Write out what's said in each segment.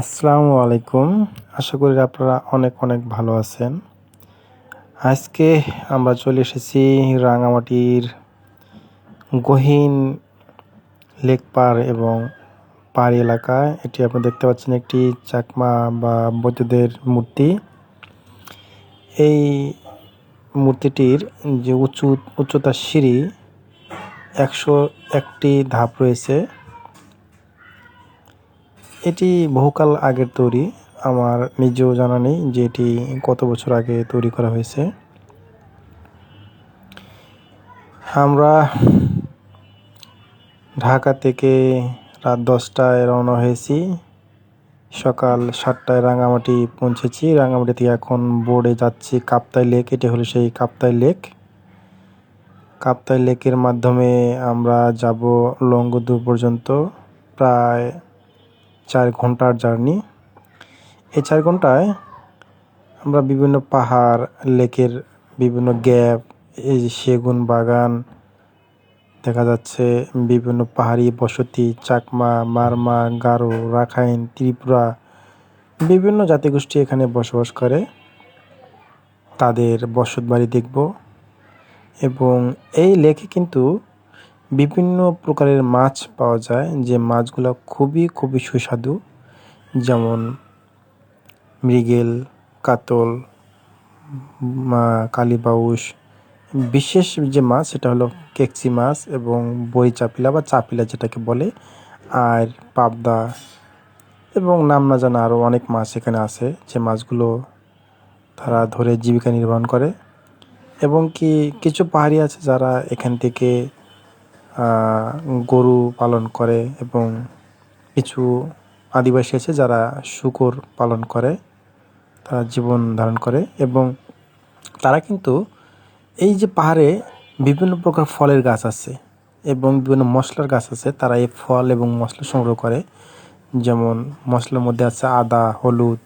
আসসালামু আলাইকুম। আশা করি আপনারা অনেক অনেক ভালো আছেন। আজকে আমরা চলে এসেছি রাঙামাটির গহীন লেক পার এবং পাহাড়ি এলাকায়। এটি আপনি দেখতে পাচ্ছেন একটি চাকমা বা বৌদ্ধদের মূর্তি। এই মূর্তিটির যে উঁচু উচ্চতার সিঁড়ি একশো একটি ধাপ রয়েছে। এটি বহুকাল আগের তৈরি। আমার নিজেও জানা নেই যে এটি কত বছর আগে তৈরি করা হয়েছে। আমরা ঢাকা থেকে রাত দশটায় রওনা হয়েছি। সকাল সাতটায় রাঙামাটি পৌঁছেছি। রাঙামাটি থেকে এখন বোর্ডে যাচ্ছি কাপ্তাই লেক। এটি হলো সেই কাপ্তাই লেক। কাপ্তাই লেকের মাধ্যমে আমরা যাব লঙ্গদু পর্যন্ত। প্রায় চার ঘণ্টার জার্নি। এই চার ঘন্টায় আমরা বিভিন্ন পাহাড়, লেকের বিভিন্ন গ্যাপ, এই যে সেগুন বাগান, দেখা যাচ্ছে বিভিন্ন পাহাড়ি বসতি, চাকমা, মারমা, গারো, রাখাইন, ত্রিপুরা, বিভিন্ন জাতিগোষ্ঠী এখানে বসবাস করে। তাদের বসত বাড়ি দেখব এবং এই লেকে কিন্তু বিভিন্ন প্রকারের মাছ পাওয়া যায়, যে মাছগুলো খুবই খুবই সুস্বাদু। যেমন মৃগেল, কাতল কালীবাউস বিশেষ যে মাছ, সেটা হলো কেকচি মাছ এবং বই চাপিলা বা চাপিলা যেটাকে বলে, আর পাবদা এবং নাম না জানা আরও অনেক মাছ এখানে আছে, যে মাছগুলো তারা ধরে জীবিকা নির্বাহ করে। এবং কি কিছু পাহাড়ি আছে যারা এখান থেকে গরু পালন করে এবং কিছু আদিবাসী আছে যারা শুকর পালন করে, তারা জীবন ধারণ করে এবং তারা কিন্তু এই যে পাহাড়ে বিভিন্ন প্রকার ফলের গাছ আছে এবং বিভিন্ন মশলার গাছ আছে, তারা এই ফল এবং মশলা সংগ্রহ করে। যেমন মশলার মধ্যে আছে আদা, হলুদ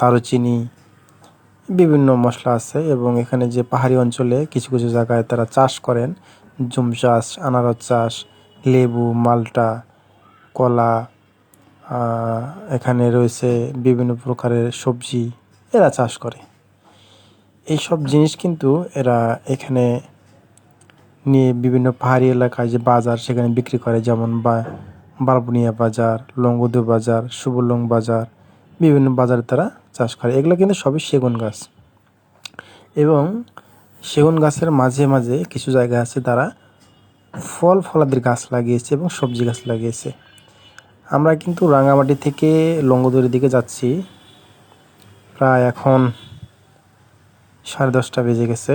দারুচিনি, বিভিন্ন মশলা আছে এবং এখানে যে পাহাড়ি অঞ্চলে কিছু কিছু জায়গায় তারা চাষ করেন। জুম চাষ, আনারস চাষ, লেবু, মালটা, কলা এখানে রয়েছে বিভিন্ন প্রকারের সবজি এরা চাষ করে। এইসব জিনিস কিন্তু এরা এখানে নিয়ে বিভিন্ন পাহাড়ি এলাকায় যে বাজার সেখানে বিক্রি করে, যেমন বা বারবুনিয়া বাজার, লঙ্গদু বাজার, সুবলং বাজার, বিভিন্ন বাজারে তারা চাষ করে। এগুলো কিন্তু সবই সেগুন গাছ। এবং সেগুন গাছের মাঝে মাঝে কিছু জায়গা আছে তারা ফল ফলাদের গাছ লাগিয়েছে এবং সবজি গাছ লাগিয়েছে। আমরা কিন্তু রাঙামাটি থেকে লঙ্গদুরের দিকে যাচ্ছি। প্রায় এখন সাড়ে দশটা বেজে গেছে।